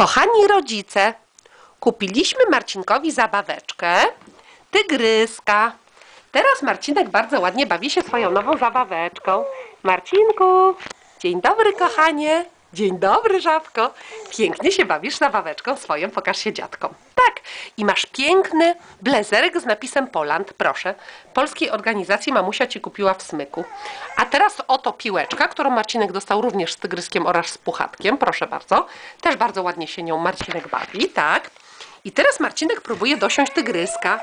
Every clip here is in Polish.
Kochani rodzice, kupiliśmy Marcinkowi zabaweczkę, tygryska. Teraz Marcinek bardzo ładnie bawi się swoją nową zabaweczką. Marcinku, dzień dobry kochanie. Dzień dobry żabko. Pięknie się bawisz zabaweczką swoją, pokaż się dziadkom. Tak, i masz piękny blazerek z napisem Poland, proszę. Polskiej organizacji mamusia ci kupiła w smyku. A teraz oto piłeczka, którą Marcinek dostał również z tygryskiem oraz z puchatkiem, proszę bardzo. Też bardzo ładnie się nią Marcinek bawi, tak. I teraz Marcinek próbuje dosiąść tygryska.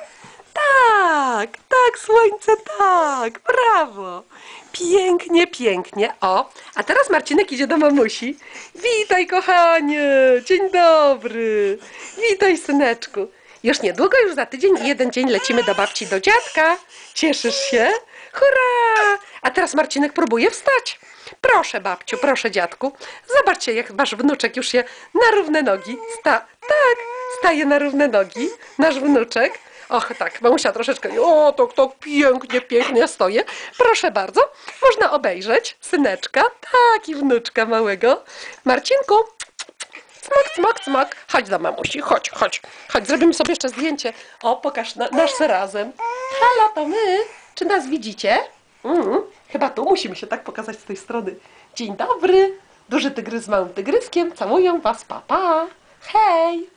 Tak, tak, słońce, tak, brawo. Pięknie, pięknie. O, a teraz Marcinek idzie do mamusi. Witaj, kochanie, dzień dobry. Witaj, syneczku. Już niedługo, już za tydzień i jeden dzień lecimy do babci, do dziadka. Cieszysz się? Hurra! A teraz Marcinek próbuje wstać. Proszę, babciu, proszę, dziadku. Zobaczcie, jak wasz wnuczek już się na równe nogi sta... Tak, staje na równe nogi, nasz wnuczek. Och, tak, mamusia troszeczkę, o, to kto pięknie, pięknie stoję. Proszę bardzo, można obejrzeć syneczka, tak, i wnuczka małego. Marcinku, Smok, smok, smok. Chodź do mamusi, chodź, chodź. Chodź, zrobimy sobie jeszcze zdjęcie. O, pokaż na, nasz razem. Halo, to my. Czy nas widzicie? Mm, chyba tu musimy się tak pokazać z tej strony. Dzień dobry. Duży tygrys z małym tygryskiem. Całują was, papa. Pa. Hej.